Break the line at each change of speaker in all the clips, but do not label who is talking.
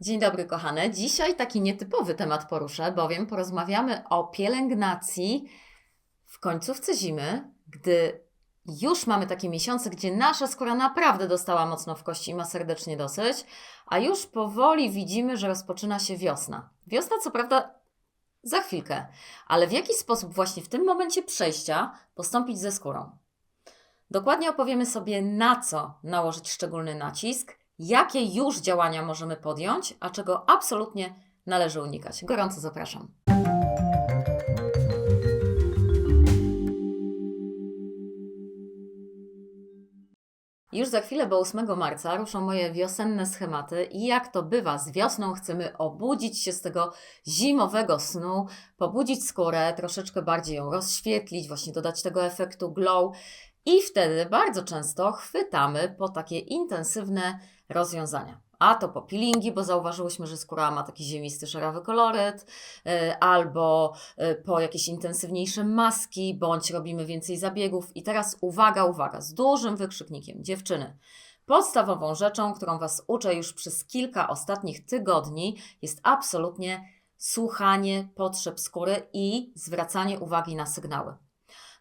Dzień dobry, kochane. Dzisiaj taki nietypowy temat poruszę, bowiem porozmawiamy o pielęgnacji w końcówce zimy, gdy już mamy takie miesiące, gdzie nasza skóra naprawdę dostała mocno w kości i ma serdecznie dosyć, a już powoli widzimy, że rozpoczyna się wiosna. Wiosna, co prawda, za chwilkę, ale w jaki sposób właśnie w tym momencie przejścia postąpić ze skórą? Dokładnie opowiemy sobie, na co nałożyć szczególny nacisk, jakie już działania możemy podjąć, a czego absolutnie należy unikać. Gorąco zapraszam. Już za chwilę, bo 8 marca, ruszą moje wiosenne schematy i jak to bywa z wiosną, chcemy obudzić się z tego zimowego snu, pobudzić skórę, troszeczkę bardziej ją rozświetlić, właśnie dodać tego efektu glow. I wtedy bardzo często chwytamy po takie intensywne rozwiązania. A to po peelingi, bo zauważyłyśmy, że skóra ma taki ziemisty, szarawy koloryt, y, albo y, po jakieś intensywniejsze maski, bądź robimy więcej zabiegów. I teraz uwaga, uwaga, z dużym wykrzyknikiem, dziewczyny. Podstawową rzeczą, którą Was uczę już przez kilka ostatnich tygodni, jest absolutnie słuchanie potrzeb skóry i zwracanie uwagi na sygnały.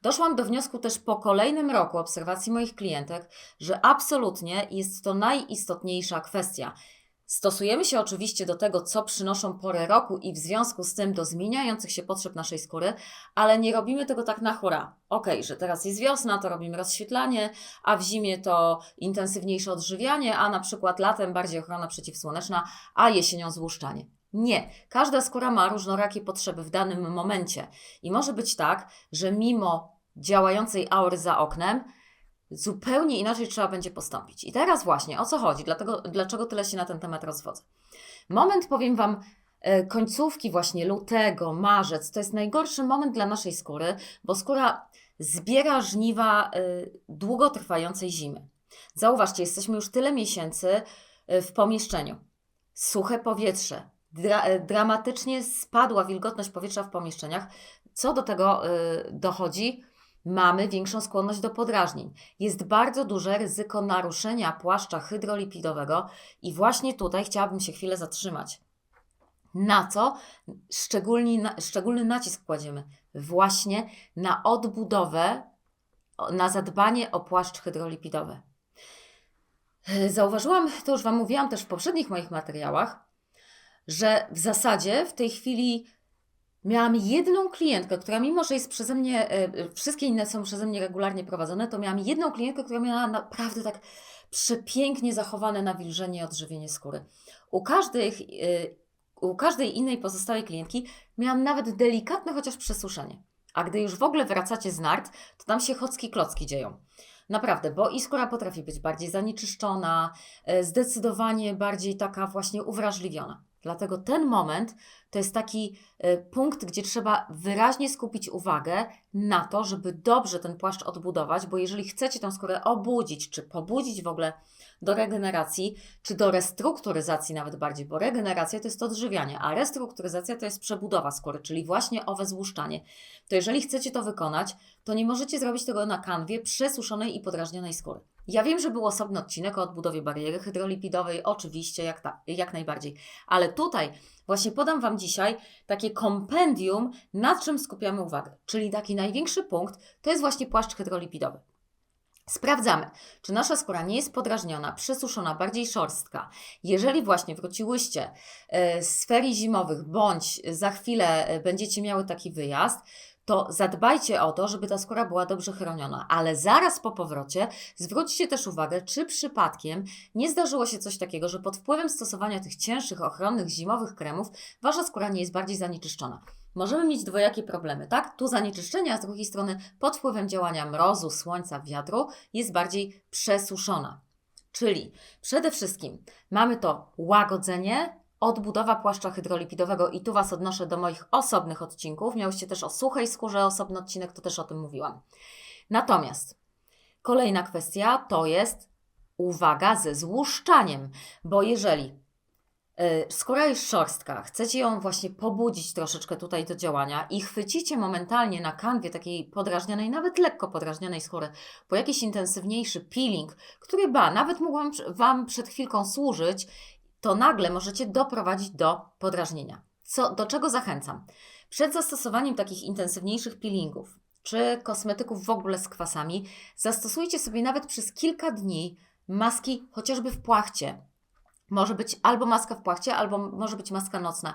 Doszłam do wniosku też po kolejnym roku obserwacji moich klientek, że absolutnie jest to najistotniejsza kwestia. Stosujemy się oczywiście do tego, co przynoszą pory roku i w związku z tym do zmieniających się potrzeb naszej skóry, ale nie robimy tego tak na hura. Ok, że teraz jest wiosna, to robimy rozświetlanie, a w zimie to intensywniejsze odżywianie, a na przykład latem bardziej ochrona przeciwsłoneczna, a jesienią złuszczanie. Nie, każda skóra ma różnorakie potrzeby w danym momencie i może być tak, że mimo działającej aury za oknem, zupełnie inaczej trzeba będzie postąpić. I teraz właśnie o co chodzi, dlatego, dlaczego tyle się na ten temat rozwodzę. Moment, powiem Wam, e, końcówki właśnie lutego, marzec, to jest najgorszy moment dla naszej skóry, bo skóra zbiera żniwa e, długotrwającej zimy. Zauważcie, jesteśmy już tyle miesięcy e, w pomieszczeniu. Suche powietrze, dra dramatycznie spadła wilgotność powietrza w pomieszczeniach. Co do tego dochodzi? mamy większą skłonność do podrażnień. Jest bardzo duże ryzyko naruszenia płaszcza hydrolipidowego i właśnie tutaj chciałabym się chwilę zatrzymać. Na co szczególny, szczególny nacisk kładziemy? Właśnie na odbudowę, na zadbanie o płaszcz hydrolipidowy. Zauważyłam, to już Wam mówiłam też w poprzednich moich materiałach, że w zasadzie w tej chwili Miałam jedną klientkę, która mimo, że jest przeze mnie, e, e, wszystkie inne są przeze mnie regularnie prowadzone, to miałam jedną klientkę, która miała naprawdę tak przepięknie zachowane nawilżenie i odżywienie skóry. U każdej, e, u każdej innej pozostałej klientki miałam nawet delikatne chociaż przesuszenie. A gdy już w ogóle wracacie z nart, to tam się chocki klocki dzieją. Naprawdę, bo i skóra potrafi być bardziej zanieczyszczona, zdecydowanie bardziej taka właśnie uwrażliwiona. Dlatego ten moment to jest taki y, punkt, gdzie trzeba wyraźnie skupić uwagę na to, żeby dobrze ten płaszcz odbudować, bo jeżeli chcecie tę skórę obudzić, czy pobudzić w ogóle do regeneracji, czy do restrukturyzacji nawet bardziej, bo regeneracja to jest odżywianie, a restrukturyzacja to jest przebudowa skóry, czyli właśnie owe złuszczanie. To jeżeli chcecie to wykonać, to nie możecie zrobić tego na kanwie przesuszonej i podrażnionej skóry. Ja wiem, że był osobny odcinek o odbudowie bariery hydrolipidowej, oczywiście, jak, ta, jak najbardziej, ale tutaj właśnie podam Wam dzisiaj takie kompendium, nad czym skupiamy uwagę, czyli taki największy punkt to jest właśnie płaszcz hydrolipidowy. Sprawdzamy, czy nasza skóra nie jest podrażniona, przesuszona, bardziej szorstka. Jeżeli właśnie wróciłyście e, z ferii zimowych, bądź za chwilę e, będziecie miały taki wyjazd, to zadbajcie o to, żeby ta skóra była dobrze chroniona, ale zaraz po powrocie zwróćcie też uwagę, czy przypadkiem nie zdarzyło się coś takiego, że pod wpływem stosowania tych cięższych, ochronnych, zimowych kremów wasza skóra nie jest bardziej zanieczyszczona. Możemy mieć dwojakie problemy, tak? Tu zanieczyszczenie, a z drugiej strony pod wpływem działania mrozu, słońca, wiatru jest bardziej przesuszona. Czyli przede wszystkim mamy to łagodzenie, odbudowa płaszcza hydrolipidowego i tu Was odnoszę do moich osobnych odcinków. Miałyście też o suchej skórze osobny odcinek, to też o tym mówiłam. Natomiast kolejna kwestia to jest uwaga ze złuszczaniem, bo jeżeli yy, skóra jest szorstka, chcecie ją właśnie pobudzić troszeczkę tutaj do działania i chwycicie momentalnie na kanwie takiej podrażnionej, nawet lekko podrażnionej skóry, po jakiś intensywniejszy peeling, który ba, nawet mógł Wam przed chwilką służyć to nagle możecie doprowadzić do podrażnienia. Co, do czego zachęcam? Przed zastosowaniem takich intensywniejszych peelingów czy kosmetyków w ogóle z kwasami, zastosujcie sobie nawet przez kilka dni maski chociażby w płachcie. Może być albo maska w płachcie, albo może być maska nocna.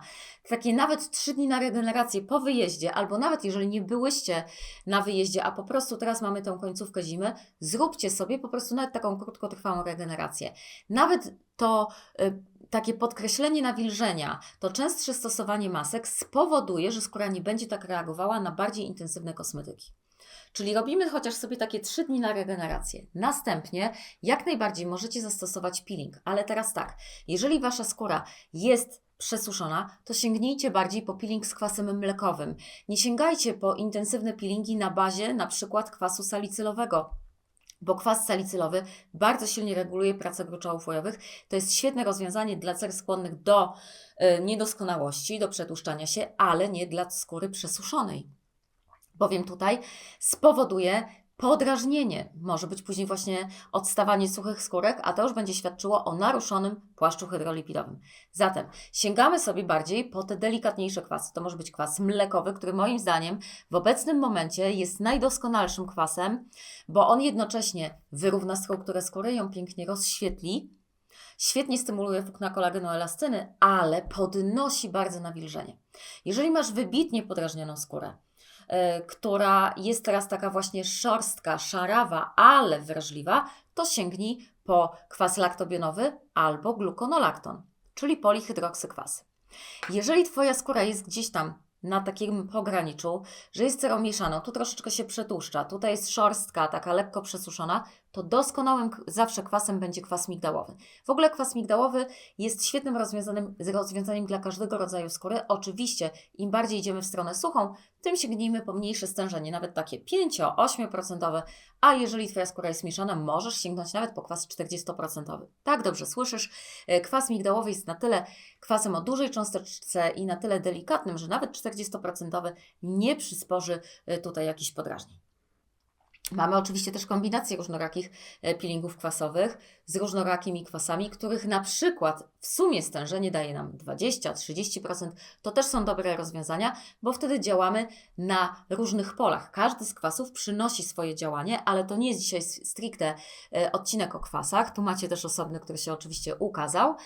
Takie nawet trzy dni na regenerację po wyjeździe, albo nawet jeżeli nie byłyście na wyjeździe, a po prostu teraz mamy tą końcówkę zimy, zróbcie sobie po prostu nawet taką krótkotrwałą regenerację. Nawet to y, takie podkreślenie nawilżenia, to częstsze stosowanie masek spowoduje, że skóra nie będzie tak reagowała na bardziej intensywne kosmetyki. Czyli robimy chociaż sobie takie 3 dni na regenerację. Następnie jak najbardziej możecie zastosować peeling, ale teraz tak, jeżeli wasza skóra jest przesuszona, to sięgnijcie bardziej po peeling z kwasem mlekowym. Nie sięgajcie po intensywne peelingi na bazie na przykład kwasu salicylowego, bo kwas salicylowy bardzo silnie reguluje pracę gruczołów łojowych. To jest świetne rozwiązanie dla cer skłonnych do y, niedoskonałości, do przetłuszczania się, ale nie dla skóry przesuszonej bowiem tutaj spowoduje podrażnienie. Może być później właśnie odstawanie suchych skórek, a to już będzie świadczyło o naruszonym płaszczu hydrolipidowym. Zatem sięgamy sobie bardziej po te delikatniejsze kwasy. To może być kwas mlekowy, który moim zdaniem w obecnym momencie jest najdoskonalszym kwasem, bo on jednocześnie wyrówna strukturę skóry, ją pięknie rozświetli, świetnie stymuluje włókna kolagenu elastyny, ale podnosi bardzo nawilżenie. Jeżeli masz wybitnie podrażnioną skórę, która jest teraz taka właśnie szorstka, szarawa, ale wrażliwa, to sięgnij po kwas laktobionowy albo glukonolakton, czyli polihydroksykwasy. Jeżeli Twoja skóra jest gdzieś tam na takim pograniczu, że jest cerą mieszaną, tu troszeczkę się przetłuszcza, tutaj jest szorstka, taka lekko przesuszona, to doskonałym zawsze kwasem będzie kwas migdałowy. W ogóle kwas migdałowy jest świetnym rozwiązaniem, rozwiązaniem dla każdego rodzaju skóry. Oczywiście, im bardziej idziemy w stronę suchą, tym sięgnijmy po mniejsze stężenie, nawet takie 5-8%, a jeżeli Twoja skóra jest mieszana, możesz sięgnąć nawet po kwas 40%. Tak, dobrze słyszysz, e, kwas migdałowy jest na tyle kwasem o dużej cząsteczce i na tyle delikatnym, że nawet 40% nie przysporzy e, tutaj jakichś podrażnień. Mamy oczywiście też kombinacje różnorakich e, peelingów kwasowych z różnorakimi kwasami, których na przykład w sumie stężenie daje nam 20-30%. To też są dobre rozwiązania, bo wtedy działamy na różnych polach. Każdy z kwasów przynosi swoje działanie, ale to nie jest dzisiaj stricte e, odcinek o kwasach. Tu macie też osobny, który się oczywiście ukazał.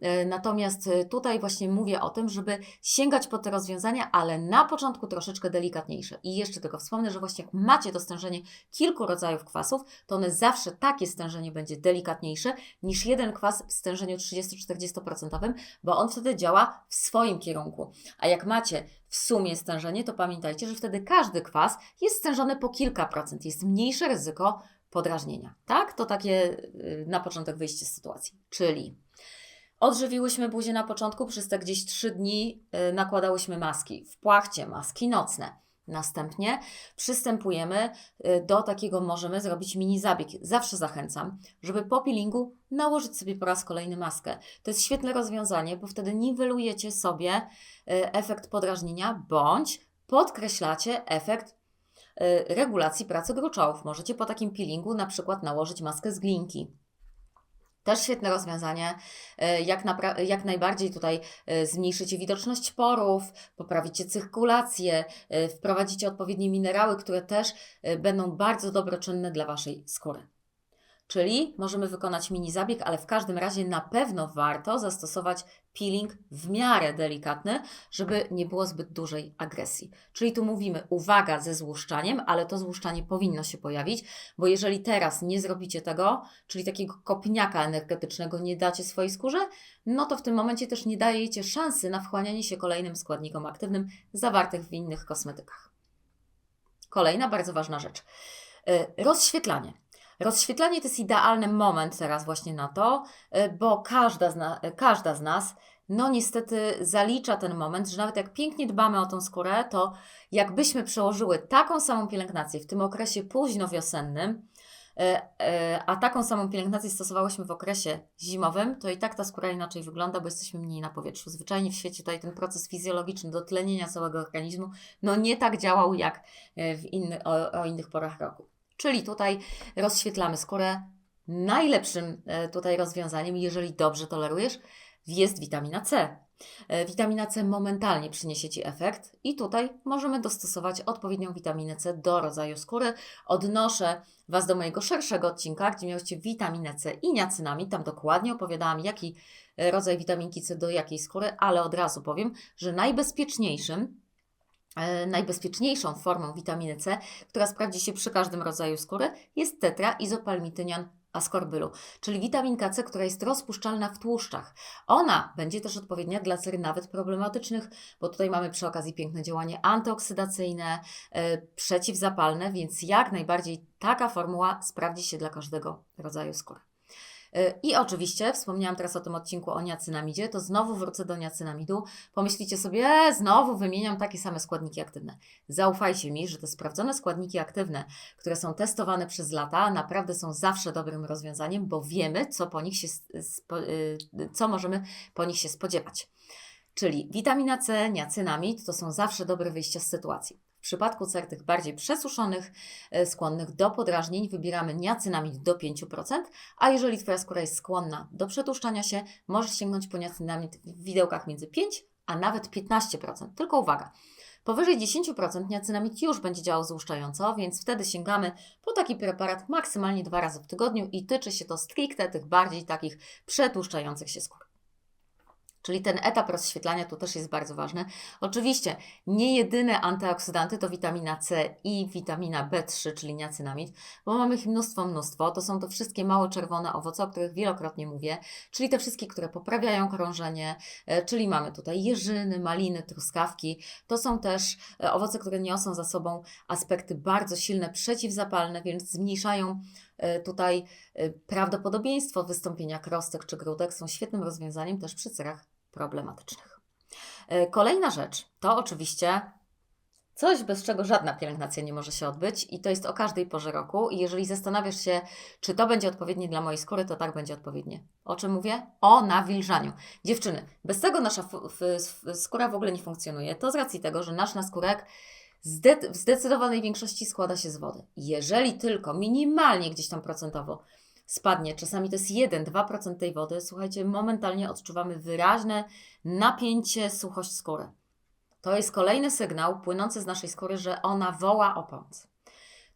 E, natomiast e, tutaj właśnie mówię o tym, żeby sięgać po te rozwiązania, ale na początku troszeczkę delikatniejsze. I jeszcze tylko wspomnę, że właśnie jak macie to stężenie kilku rodzajów kwasów, to one zawsze takie stężenie będzie delikatniejsze niż jeden kwas w stężeniu 30-40%, bo on wtedy działa w swoim kierunku. A jak macie w sumie stężenie, to pamiętajcie, że wtedy każdy kwas jest stężony po kilka procent. Jest mniejsze ryzyko podrażnienia. Tak? To takie y, na początek wyjście z sytuacji. Czyli Odżywiłyśmy buzię na początku, przez te gdzieś trzy dni y, nakładałyśmy maski. W płachcie maski nocne. Następnie przystępujemy y, do takiego, możemy zrobić mini zabieg. Zawsze zachęcam, żeby po peelingu nałożyć sobie po raz kolejny maskę. To jest świetne rozwiązanie, bo wtedy niwelujecie sobie y, efekt podrażnienia bądź podkreślacie efekt regulacji pracy gruczołów. Możecie po takim peelingu na przykład nałożyć maskę z glinki też świetne rozwiązanie. E, jak, jak najbardziej tutaj e, zmniejszycie widoczność porów, poprawicie cyrkulację, e, wprowadzicie odpowiednie minerały, które też będą bardzo dobroczynne dla Waszej skóry. Czyli możemy wykonać mini zabieg, ale w każdym razie na pewno warto zastosować peeling w miarę delikatny, żeby nie było zbyt dużej agresji. Czyli tu mówimy uwaga ze złuszczaniem, ale to złuszczanie powinno się pojawić, bo jeżeli teraz nie zrobicie tego, czyli takiego kopniaka energetycznego nie dacie swojej skórze, no to w tym momencie też nie dajecie szansy na wchłanianie się kolejnym składnikom aktywnym zawartych w innych kosmetykach. Kolejna bardzo ważna rzecz. Y, rozświetlanie. Rozświetlanie to jest idealny moment teraz właśnie na to, y, bo każda z, na, każda z nas, no niestety zalicza ten moment, że nawet jak pięknie dbamy o tą skórę, to jakbyśmy przełożyły taką samą pielęgnację w tym okresie późno-wiosennym, y, y, a taką samą pielęgnację stosowałyśmy w okresie zimowym, to i tak ta skóra inaczej wygląda, bo jesteśmy mniej na powietrzu. Zwyczajnie w świecie tutaj ten proces fizjologiczny dotlenienia całego organizmu, no nie tak działał jak w inny, o, o innych porach roku. Czyli tutaj rozświetlamy skórę. Najlepszym e, tutaj rozwiązaniem, jeżeli dobrze tolerujesz, jest witamina C. E, Witamina C momentalnie przyniesie Ci efekt i tutaj możemy dostosować odpowiednią witaminę C do rodzaju skóry. Odnoszę Was do mojego szerszego odcinka, gdzie miałyście witaminę C i niacynamid. Tam dokładnie opowiadałam, jaki e, rodzaj witaminki C do jakiej skóry, ale od razu powiem, że najbezpieczniejszym Najbezpieczniejszą formą witaminy C, która sprawdzi się przy każdym rodzaju skóry, jest tetraizopalmitynian askorbylu, czyli witaminka C, która jest rozpuszczalna w tłuszczach. Ona będzie też odpowiednia dla cery nawet problematycznych, bo tutaj mamy przy okazji piękne działanie antyoksydacyjne, e, przeciwzapalne, więc jak najbardziej taka formuła sprawdzi się dla każdego rodzaju skóry. E, I oczywiście, wspomniałam teraz o tym odcinku o niacynamidzie, to znowu wrócę do niacynamidu. Pomyślicie sobie, e, znowu wymieniam takie same składniki aktywne. Zaufajcie mi, że te sprawdzone składniki aktywne, które są testowane przez lata, naprawdę są zawsze dobrym rozwiązaniem, bo wiemy, co po nich się, y, co możemy po nich się spodziewać. Czyli witamina C, niacynamid to są zawsze dobre wyjścia z sytuacji. Przypadku cer tych bardziej przesuszonych, e, skłonnych do podrażnień, wybieramy niacynamid do 5%, a jeżeli Twoja skóra jest skłonna do przetłuszczania się, możesz sięgnąć po niacynamid w widełkach między 5 a nawet 15%. Tylko uwaga, Powyżej 10% niacynamid już będzie działał złuszczająco, więc wtedy sięgamy po taki preparat maksymalnie dwa razy w tygodniu i tyczy się to stricte tych bardziej takich przetłuszczających się skór. Czyli ten etap rozświetlania tu też jest bardzo ważny. Oczywiście nie jedyne antyoksydanty to witamina C i witamina B3, czyli niacynamid, bo mamy ich mnóstwo, mnóstwo. To są to wszystkie małe czerwone owoce, o których wielokrotnie mówię, czyli te wszystkie, które poprawiają krążenie, e, czyli mamy tutaj jeżyny, maliny, truskawki. To są też e, owoce, które niosą za sobą aspekty bardzo silne przeciwzapalne, więc zmniejszają e, tutaj prawdopodobieństwo wystąpienia krostek czy grudek. Są świetnym rozwiązaniem też przy cerach problematycznych. E, kolejna rzecz to oczywiście coś, bez czego żadna pielęgnacja nie może się odbyć, i to jest o każdej porze roku. I jeżeli zastanawiasz się, czy to będzie odpowiednie dla mojej skóry, to tak będzie odpowiednie. O czym mówię? O nawilżaniu. Dziewczyny, bez tego nasza skóra w ogóle nie funkcjonuje. To z racji tego, że nasz naskórek w zdecydowanej większości składa się z wody. Jeżeli tylko minimalnie gdzieś tam procentowo spadnie, czasami to jest 1-2% tej wody, słuchajcie, momentalnie odczuwamy wyraźne napięcie, suchość skóry. To jest kolejny sygnał płynący z naszej skóry, że ona woła o pomoc.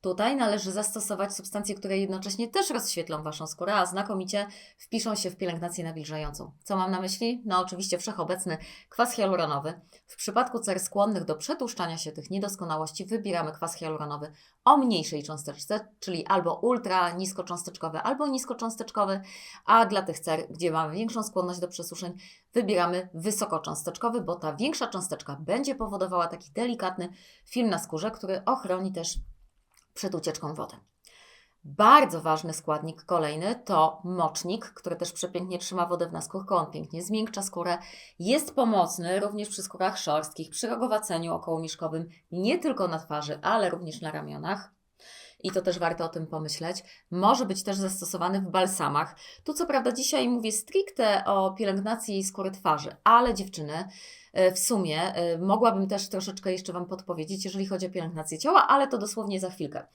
Tutaj należy zastosować substancje, które jednocześnie też rozświetlą Waszą skórę, a znakomicie wpiszą się w pielęgnację nawilżającą. Co mam na myśli? No oczywiście wszechobecny kwas hialuronowy. W przypadku cer skłonnych do przetłuszczania się tych niedoskonałości wybieramy kwas hialuronowy o mniejszej cząsteczce, czyli albo ultra niskocząsteczkowy, albo niskocząsteczkowy, a dla tych cer, gdzie mamy większą skłonność do przesuszeń, wybieramy wysokocząsteczkowy, bo ta większa cząsteczka będzie powodowała taki delikatny film na skórze, który ochroni też przed ucieczką wody. Bardzo ważny składnik kolejny to mocznik, który też przepięknie trzyma wodę w naskórku, on pięknie zmiękcza skórę. Jest pomocny również przy skórach szorstkich, przy rogowaceniu okołomieszkowym, nie tylko na twarzy, ale również na ramionach. I to też warto o tym pomyśleć. Może być też zastosowany w balsamach. Tu co prawda dzisiaj mówię stricte o pielęgnacji skóry twarzy, ale dziewczyny, w sumie e, mogłabym też troszeczkę jeszcze Wam podpowiedzieć, jeżeli chodzi o pielęgnację ciała, ale to dosłownie za chwilkę.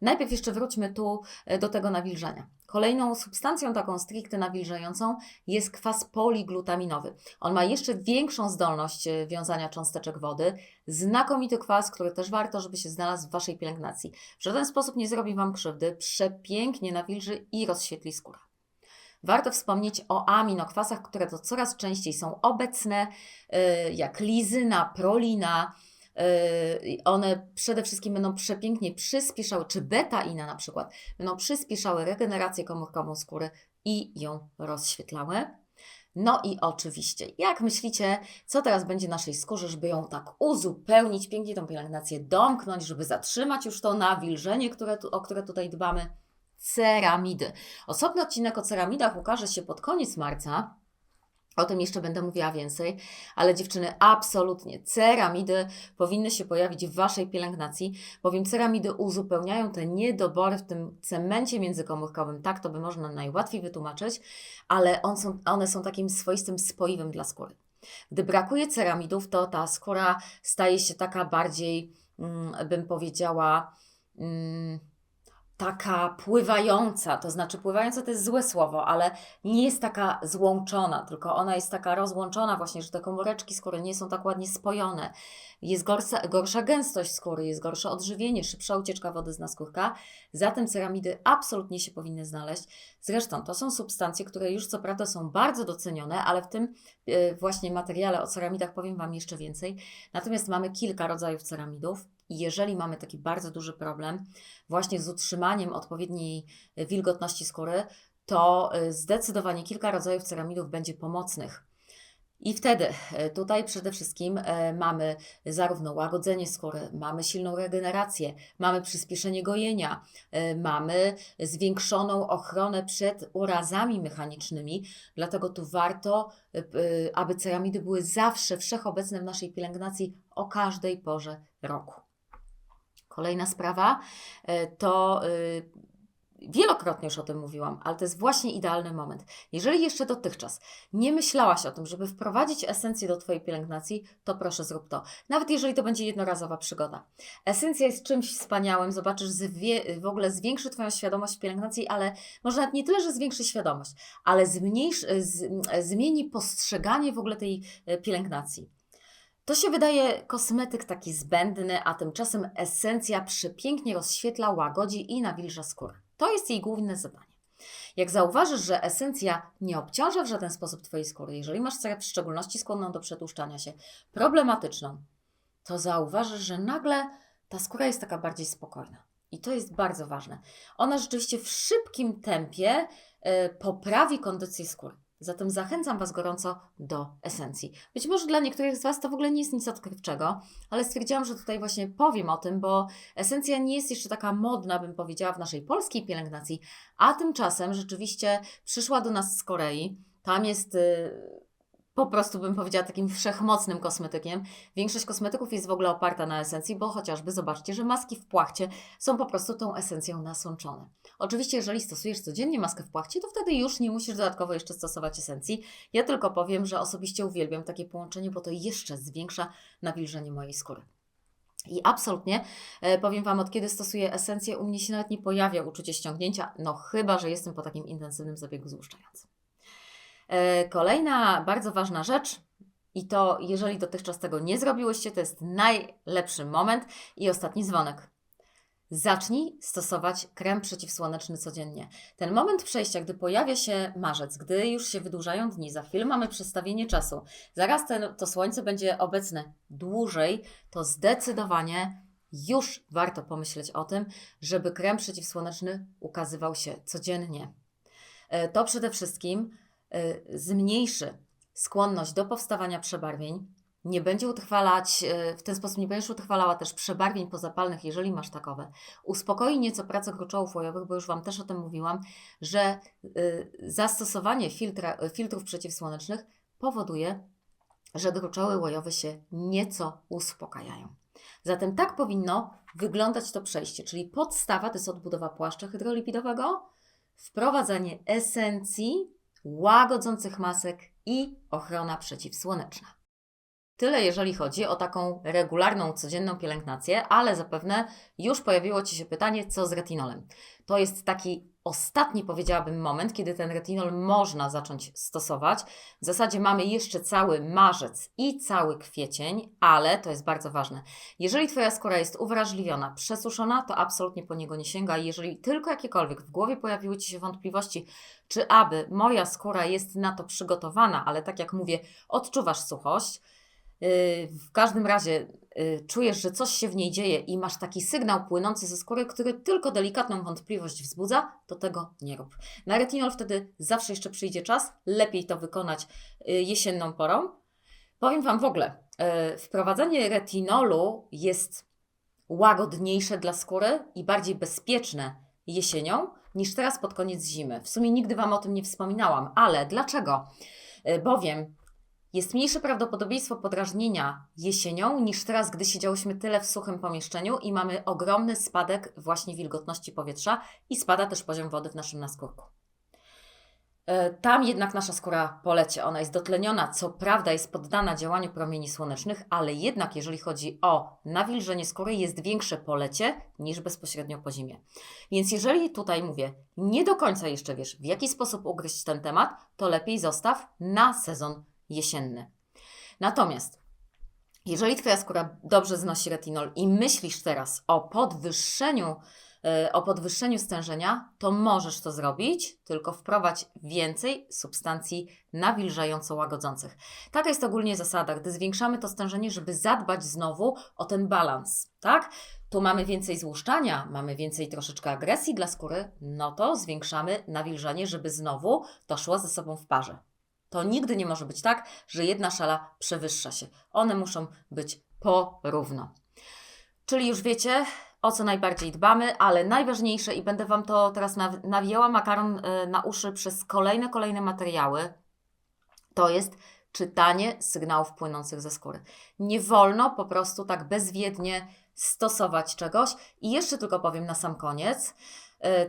Najpierw jeszcze wróćmy tu e, do tego nawilżania. Kolejną substancją taką stricte nawilżającą jest kwas poliglutaminowy. On ma jeszcze większą zdolność wiązania cząsteczek wody. Znakomity kwas, który też warto, żeby się znalazł w Waszej pielęgnacji. W żaden sposób nie zrobi Wam krzywdy, przepięknie nawilży i rozświetli skórę. Warto wspomnieć o aminokwasach, które to coraz częściej są obecne, y, jak lizyna, prolina. Y, one przede wszystkim będą przepięknie przyspieszały, czy beta-ina na przykład, będą przyspieszały regenerację komórkową skóry i ją rozświetlały. No i oczywiście, jak myślicie, co teraz będzie naszej skórze, żeby ją tak uzupełnić, pięknie tą pielęgnację domknąć, żeby zatrzymać już to nawilżenie, które tu, o które tutaj dbamy? Ceramidy. Osobny odcinek o ceramidach ukaże się pod koniec marca. O tym jeszcze będę mówiła więcej, ale dziewczyny, absolutnie ceramidy powinny się pojawić w Waszej pielęgnacji, bowiem ceramidy uzupełniają te niedobory w tym cemencie międzykomórkowym. Tak to by można najłatwiej wytłumaczyć, ale on są, one są takim swoistym spoiwem dla skóry. Gdy brakuje ceramidów, to ta skóra staje się taka bardziej, mm, bym powiedziała, mm, taka pływająca, to znaczy pływająca to jest złe słowo, ale nie jest taka złączona, tylko ona jest taka rozłączona właśnie, że te komóreczki skóry nie są tak ładnie spojone. Jest gorsza, gorsza gęstość skóry, jest gorsze odżywienie, szybsza ucieczka wody z naskórka. Zatem ceramidy absolutnie się powinny znaleźć. Zresztą to są substancje, które już co prawda są bardzo docenione, ale w tym yy, właśnie materiale o ceramidach powiem Wam jeszcze więcej. Natomiast mamy kilka rodzajów ceramidów i jeżeli mamy taki bardzo duży problem właśnie z utrzymaniem odpowiedniej wilgotności skóry, to y, zdecydowanie kilka rodzajów ceramidów będzie pomocnych. I wtedy e, tutaj przede wszystkim e, mamy zarówno łagodzenie skóry, mamy silną regenerację, mamy przyspieszenie gojenia, e, mamy zwiększoną ochronę przed urazami mechanicznymi. Dlatego tu warto, aby ceramidy były zawsze wszechobecne w naszej pielęgnacji o każdej porze roku. Kolejna sprawa to Wielokrotnie już o tym mówiłam, ale to jest właśnie idealny moment. Jeżeli jeszcze dotychczas nie myślałaś o tym, żeby wprowadzić esencję do Twojej pielęgnacji, to proszę zrób to. Nawet jeżeli to będzie jednorazowa przygoda. Esencja jest czymś wspaniałym, zobaczysz, zwie, w ogóle zwiększy Twoją świadomość pielęgnacji, ale może nawet nie tyle, że zwiększy świadomość, ale zmniejsz, z, zmieni postrzeganie w ogóle tej e, pielęgnacji. To się wydaje kosmetyk taki zbędny, a tymczasem esencja przepięknie rozświetla, łagodzi i nawilża skórę. To jest jej główne zadanie. Jak zauważysz, że esencja nie obciąża w żaden sposób Twojej skóry, jeżeli masz cerę w szczególności skłonną do przetłuszczania się, problematyczną, to zauważysz, że nagle ta skóra jest taka bardziej spokojna. I to jest bardzo ważne. Ona rzeczywiście w szybkim tempie y, poprawi kondycję skóry. Zatem zachęcam Was gorąco do esencji. Być może dla niektórych z Was to w ogóle nie jest nic odkrywczego, ale stwierdziłam, że tutaj właśnie powiem o tym, bo esencja nie jest jeszcze taka modna, bym powiedziała, w naszej polskiej pielęgnacji, a tymczasem rzeczywiście przyszła do nas z Korei. Tam jest. Yy, po prostu bym powiedziała takim wszechmocnym kosmetykiem. Większość kosmetyków jest w ogóle oparta na esencji, bo chociażby zobaczcie, że maski w płachcie są po prostu tą esencją nasączone. Oczywiście, jeżeli stosujesz codziennie maskę w płachcie, to wtedy już nie musisz dodatkowo jeszcze stosować esencji. Ja tylko powiem, że osobiście uwielbiam takie połączenie, bo to jeszcze zwiększa nawilżenie mojej skóry. I absolutnie e, powiem Wam, od kiedy stosuję esencję, u mnie się nawet nie pojawia uczucie ściągnięcia, no chyba, że jestem po takim intensywnym zabiegu złuszczającym. E, kolejna bardzo ważna rzecz, i to jeżeli dotychczas tego nie zrobiłyście, to jest najlepszy moment i ostatni dzwonek. Zacznij stosować krem przeciwsłoneczny codziennie. Ten moment przejścia, gdy pojawia się marzec, gdy już się wydłużają dni, za chwilę mamy przestawienie czasu, zaraz ten, to słońce będzie obecne dłużej, to zdecydowanie już warto pomyśleć o tym, żeby krem przeciwsłoneczny ukazywał się codziennie. E, to przede wszystkim zmniejszy skłonność do powstawania przebarwień, nie będzie utrwalać, e, w ten sposób nie będziesz utrwalała też przebarwień pozapalnych, jeżeli masz takowe. Uspokoi nieco pracę gruczołów łojowych, bo już Wam też o tym mówiłam, że e, zastosowanie filtra, filtrów przeciwsłonecznych powoduje, że gruczoły łojowe się nieco uspokajają. Zatem tak powinno wyglądać to przejście, czyli podstawa to jest odbudowa płaszcza hydrolipidowego, wprowadzanie esencji, łagodzących masek i ochrona przeciwsłoneczna. Tyle jeżeli chodzi o taką regularną, codzienną pielęgnację, ale zapewne już pojawiło Ci się pytanie, co z retinolem. To jest taki ostatni, powiedziałabym, moment, kiedy ten retinol można zacząć stosować. W zasadzie mamy jeszcze cały marzec i cały kwiecień, ale to jest bardzo ważne. Jeżeli Twoja skóra jest uwrażliwiona, przesuszona, to absolutnie po niego nie sięga. Jeżeli tylko jakiekolwiek w głowie pojawiły Ci się wątpliwości, czy aby moja skóra jest na to przygotowana, ale tak jak mówię, odczuwasz suchość, w każdym razie y, czujesz, że coś się w niej dzieje i masz taki sygnał płynący ze skóry, który tylko delikatną wątpliwość wzbudza, to tego nie rób. Na retinol wtedy zawsze jeszcze przyjdzie czas, lepiej to wykonać y, jesienną porą. Powiem Wam w ogóle, wprowadzenie retinolu jest łagodniejsze dla skóry i bardziej bezpieczne jesienią niż teraz pod koniec zimy. W sumie nigdy Wam o tym nie wspominałam, ale dlaczego? Bowiem jest mniejsze prawdopodobieństwo podrażnienia jesienią niż teraz, gdy siedziałyśmy tyle w suchym pomieszczeniu i mamy ogromny spadek właśnie wilgotności powietrza i spada też poziom wody w naszym naskórku. E, Tam jednak nasza skóra polecie. Ona jest dotleniona, co prawda jest poddana działaniu promieni słonecznych, ale jednak jeżeli chodzi o nawilżenie skóry, jest większe polecie niż bezpośrednio po zimie. Więc jeżeli tutaj mówię, nie do końca jeszcze wiesz, w jaki sposób ugryźć ten temat, to lepiej zostaw na sezon jesienny. Natomiast jeżeli Twoja skóra dobrze znosi retinol i myślisz teraz o podwyższeniu, e, o podwyższeniu stężenia, to możesz to zrobić, tylko wprowadź więcej substancji nawilżająco-łagodzących. Taka jest ogólnie zasada, gdy zwiększamy to stężenie, żeby zadbać znowu o ten balans, tak? Tu mamy więcej złuszczania, mamy więcej troszeczkę agresji dla skóry, no to zwiększamy nawilżanie, żeby znowu to szło ze sobą w parze. To nigdy nie może być tak, że jedna szala przewyższa się. One muszą być porówno. Czyli już wiecie, o co najbardziej dbamy, ale najważniejsze, i będę Wam to teraz naw- nawijała makaron y, na uszy przez kolejne, kolejne materiały, to jest czytanie sygnałów płynących ze skóry. Nie wolno po prostu tak bezwiednie stosować czegoś. I jeszcze tylko powiem na sam koniec,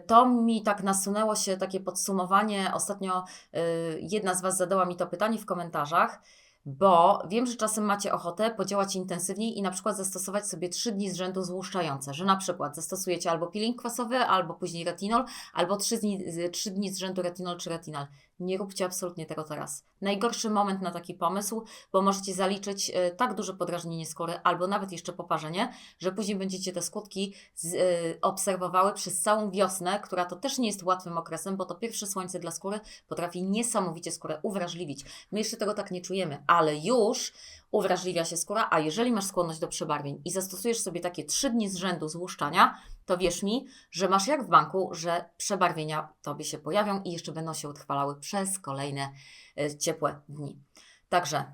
to mi tak nasunęło się takie podsumowanie. Ostatnio y, jedna z Was zadała mi to pytanie w komentarzach, bo wiem, że czasem macie ochotę podziałać intensywniej i na przykład zastosować sobie 3 dni z rzędu złuszczające, że na przykład zastosujecie albo peeling kwasowy, albo później retinol, albo 3 dni, 3 dni z rzędu retinol czy retinol. Nie róbcie absolutnie tego teraz. Najgorszy moment na taki pomysł, bo możecie zaliczyć e, tak duże podrażnienie skóry, albo nawet jeszcze poparzenie, że później będziecie te skutki z, e, obserwowały przez całą wiosnę, która to też nie jest łatwym okresem, bo to pierwsze słońce dla skóry potrafi niesamowicie skórę uwrażliwić. My jeszcze tego tak nie czujemy, ale już uwrażliwia się skóra, a jeżeli masz skłonność do przebarwień i zastosujesz sobie takie 3 dni z rzędu złuszczania, to wierz mi, że masz jak w banku, że przebarwienia Tobie się pojawią i jeszcze będą się utrwalały przez kolejne e, ciepłe dni. Także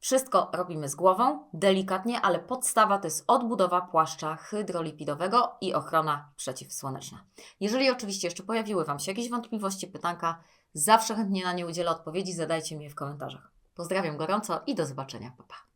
wszystko robimy z głową, delikatnie, ale podstawa to jest odbudowa płaszcza hydrolipidowego i ochrona przeciwsłoneczna. Jeżeli oczywiście jeszcze pojawiły Wam się jakieś wątpliwości, pytanka, zawsze chętnie na nie udzielę odpowiedzi, zadajcie mi je w komentarzach. Pozdrawiam gorąco i do zobaczenia. Pa, pa.